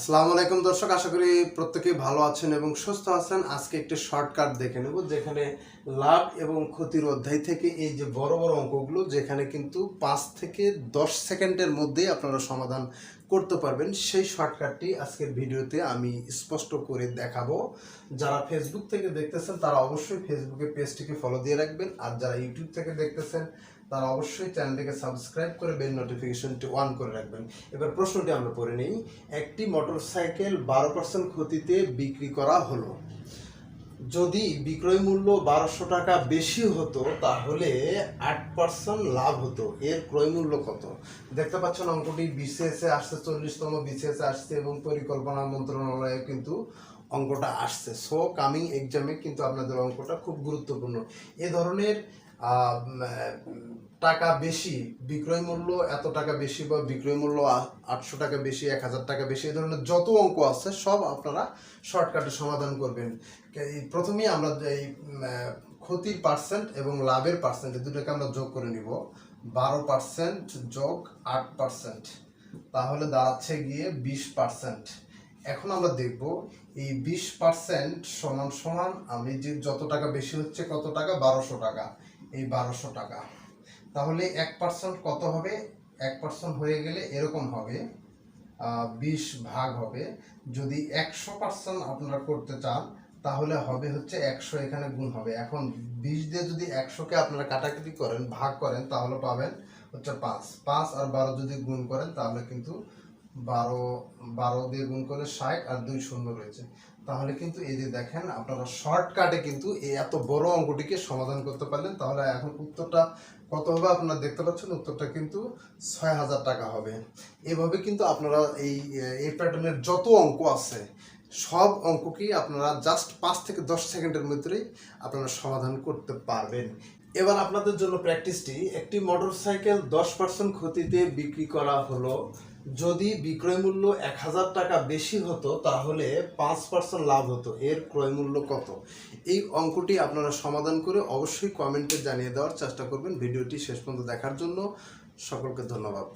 আসসালামু আলাইকুম দর্শক, আশা করি প্রত্যেকেই ভালো আছেন এবং সুস্থ আছেন। আজকে একটি শর্টকাট দেখে নেব, যেখানে লাভ এবং ক্ষতির অধ্যায় থেকে এই যে বড় বড় অঙ্কগুলো, যেখানে কিন্তু পাঁচ থেকে দশ সেকেন্ডের মধ্যেই আপনারা সমাধান করতে পারবেন, সেই শর্টকাটটি আজকের ভিডিওতে আমি স্পষ্ট করে দেখাবো। যারা ফেসবুক থেকে দেখতেছেন, তারা অবশ্যই ফেসবুকে পেজটিকে ফলো দিয়ে রাখবেন। আর যারা ইউটিউব থেকে দেখতেছেন, তারা অবশ্যই চ্যানেলটিকে সাবস্ক্রাইব করে বেল নোটিফিকেশনটি অন করে রাখবেন। এবার প্রশ্নটি আমরা পড়ে নিই, একটি মোটরসাইকেল বারো পার্সেন্ট ক্ষতিতে বিক্রি করা হলো। যদি বিক্রয় মূল্য বারোশো টাকা বেশি হতো, তাহলে আট পার্সেন্ট লাভ হতো। এর ক্রয় মূল্য কত? দেখতে পাচ্ছেন অঙ্কটি বিসিএসে আসছে, চল্লিশতম বিসিএসে আসছে এবং পরিকল্পনা মন্ত্রণালয়ে কিন্তু অঙ্কটা আসছে। সো কামিং এক্সামে কিন্তু আপনাদের অঙ্কটা খুব গুরুত্বপূর্ণ। এ ধরনের টাকা বেশি, বিক্রয় মূল্য এত টাকা বেশি বা বিক্রয় মূল্য আটশো টাকা বেশি, এক হাজার টাকা বেশি, এই ধরনের যত অঙ্ক আছে সব আপনারা শর্টকাটে সমাধান করবেন। প্রথমেই আমরা এই ক্ষতির পার্সেন্ট এবং লাভের পার্সেন্ট দুটোকে আমরা যোগ করে নিব। বারো পার্সেন্ট যোগ আট পার্সেন্ট তাহলে দাঁড়াচ্ছে গিয়ে বিশ পার্সেন্ট এখন আমরা দেখব, এই বিশ পার্সেন্ট সমান সমান আমি যে যত টাকা বেশি হচ্ছে কত টাকা? বারোশো টাকা। এই বারোশো টাকা। তাহলে এক পার্সেন্ট কত হবে? এক পার্সেন্ট হয়ে গেলে এরকম হবে বিশ ভাগ হবে। যদি একশো পার্সেন্ট আপনারা করতে চান, তাহলে হবে হচ্ছে একশো এখানে গুণ হবে। এখন বিশ দিয়ে যদি একশোকে আপনারা কাটাকাটি করেন, ভাগ করেন, তাহলে পাবেন হচ্ছে পাঁচ। পাঁচ আর বারো যদি গুণ করেন, তাহলে কিন্তু বারো বারো দিয়ে গুণ করলে ষাট আর দুই শূন্য রয়েছে। তাহলে কিন্তু এই যে দেখেন, আপনারা শর্টকাটে কিন্তু এই এত বড় অঙ্কটিকে সমাধান করতে পারলেন। তাহলে এখন উত্তরটা কত হবে আপনারা দেখতে পাচ্ছেন? উত্তরটা কিন্তু ছয় হাজার টাকা হবে। এভাবে কিন্তু আপনারা এই এই প্যাটার্নের যত অঙ্ক আছে, সব অঙ্ককেই আপনারা জাস্ট পাঁচ থেকে দশ সেকেন্ডের মধ্যেই আপনারা সমাধান করতে পারবেন। এবার আপনাদের জন্য প্র্যাকটিসটি একটি মোটরসাইকেল দশ পার্সেন্ট ক্ষতিতে বিক্রি করা হলো। যদি বিক্রয় মূল্য এক হাজার টাকা বেশি হতো, তাহলে পাঁচ পার্সেন্ট লাভ হতো। এর ক্রয় মূল্য কত? এই অঙ্কটি আপনারা সমাধান করে অবশ্যই কমেন্টে জানিয়ে দেওয়ার চেষ্টা করবেন। ভিডিওটি শেষ পর্যন্ত দেখার জন্য সকলকে ধন্যবাদ।